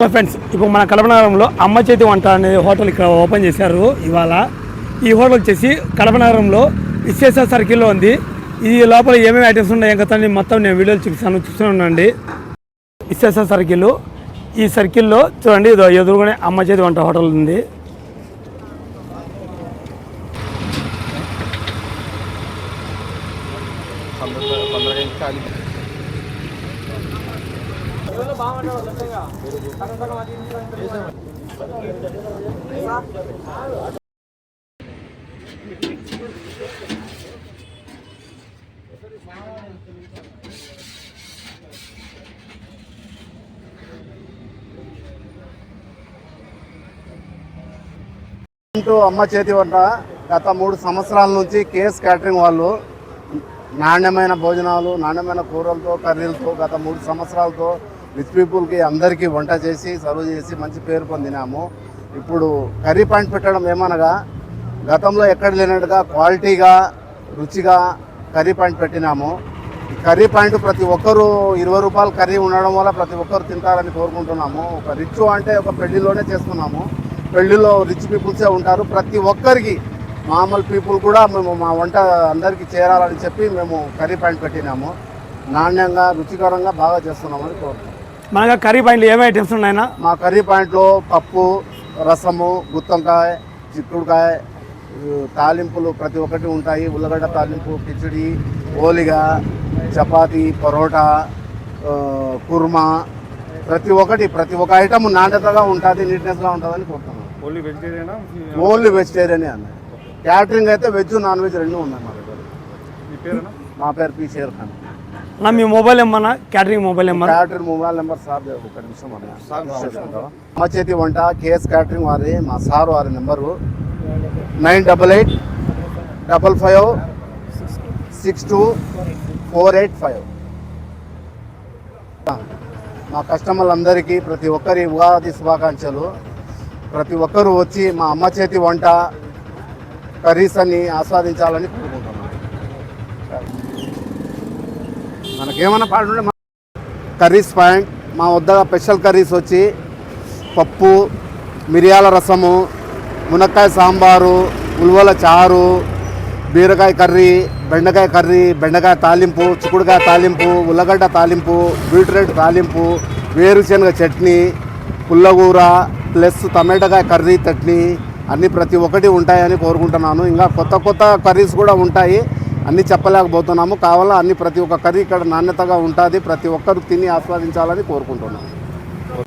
Hello friends ఇప్పుడు మన కడపనగరంలో అమ్మ చేతి వంట అనే హోటల్ ఇక్కడ ఓపెన్ చేశారు ఇవాళ. ఈ హోటల్ వచ్చేసి కడపనగరంలో విశేష సర్కిల్లో ఉంది. ఇది లోపల ఏమేమి ఐటమ్స్ ఉన్నాయో కదా అని మొత్తం నేను వీడియోలు చూపిస్తాను చూస్తున్నానండి ఉండండి. విశేష సర్కిల్. ఈ సర్కిల్లో చూడండి ఇదో ఎదురుగానే అమ్మ చేతి వంట హోటల్ ఉంది. అంటూ అమ్మ చేతి వంట. గత మూడు సంవత్సరాల నుంచి కేఎస్ క్యాటరింగ్ వాళ్ళు నాణ్యమైన భోజనాలు నాణ్యమైన కూరలతో కర్రీలతో గత మూడు సంవత్సరాలతో రిచ్ పీపుల్కి అందరికీ వంట చేసి సర్వ్ చేసి మంచి పేరు పొందినాము. ఇప్పుడు కర్రీ పాయింట్ పెట్టడం ఏమనగా గతంలో ఎక్కడ లేనట్టుగా క్వాలిటీగా రుచిగా కర్రీ పాయింట్ పెట్టినాము. కర్రీ పాయింట్ ప్రతి ఒక్కరూ ఇరవై రూపాయలు కర్రీ ఉండడం వల్ల ప్రతి ఒక్కరు తింటారని కోరుకుంటున్నాము. ఒక రిచ్ అంటే ఒక పెళ్ళిలోనే చేస్తున్నాము. పెళ్ళిలో రిచ్ పీపుల్సే ఉంటారు. ప్రతి ఒక్కరికి మామూలు పీపుల్ కూడా మేము మా వంట అందరికీ చేరాలని చెప్పి మేము కర్రీ పాయింట్ పెట్టినాము. నాణ్యంగా రుచికరంగా బాగా చేస్తున్నామని కోరుతున్నాం మనగా కర్రీ పాయింట్లు ఏమేమి ఐటమ్స్ ఉన్నాయన్నా? మా కర్రీ పాయింట్లో పప్పు రసము గుత్తంకాయ చిక్కుడుకాయ తాలింపులు ప్రతి ఒక్కటి ఉంటాయి. ఉల్లగడ్డ తాలింపు కిచిడి ఓలిగా చపాతి పరోటా కుర్మా ప్రతి ఒక్కటి ప్రతి ఒక్క ఐటమ్ నాణ్యతగా ఉంటుంది నీట్నెస్గా ఉంటుందని కోరుతున్నాం. ఓన్లీ వెజిటేరియనా ఓన్లీ వెజిటేరియన్ అన్న. క్యాటరింగ్ అయితే వెజ్ నాన్ వెజ్ రెండు ఉన్నాయి మా దగ్గర. మీ పేరేనా మా పేరు పి. షేర్ ఖాన్ నా మీ మొబైల్ ఏమన్నా? క్యాటరింగ్ మొబైల్ ఏమన్నా? క్యాటరింగ్ మొబైల్ నెంబర్ సార్ ఒక నిమిషం అన్న. మా చేతి వంట కేఎస్ క్యాటరింగ్ వారి మా సార్ వారి number nine double eight double five six two four eight five. మా కస్టమర్లందరికీ ప్రతి ఒక్కరి ఉగాది శుభాకాంక్షలు. ప్రతి ఒక్కరూ వచ్చి మా అమ్మ చేతి వంట కర్రీస్ అన్ని ఆస్వాదించాలని కోరుకుంటున్నాను మనకేమైనా పాడు కర్రీస్ పాయింట్. మా వద్ద స్పెషల్ కర్రీస్ వచ్చి పప్పు మిరియాల రసము మునక్కాయ సాంబారు ఉలువల చారు బీరకాయ కర్రీ బెండకాయ కర్రీ బెండకాయ తాలింపు చిక్కుడుకాయ తాలింపు ఉల్లగడ్డ తాలింపు బీట్రూట్ తాలింపు వేరుశనగ చట్నీ పుల్లగూర ప్లస్ టమాటాకాయ కర్రీ చట్నీ అన్నీ ప్రతి ఒక్కటి ఉంటాయని కోరుకుంటున్నాను. ఇంకా కొత్త కొత్త కర్రీస్ కూడా ఉంటాయి. అన్నీ చెప్పలేకపోతున్నాము. కావాలా అన్ని ప్రతి ఒక్క కర్రీ ఇక్కడ నాణ్యతగా ఉంటుంది. ప్రతి ఒక్కరు తిని ఆస్వాదించాలని కోరుకుంటున్నాను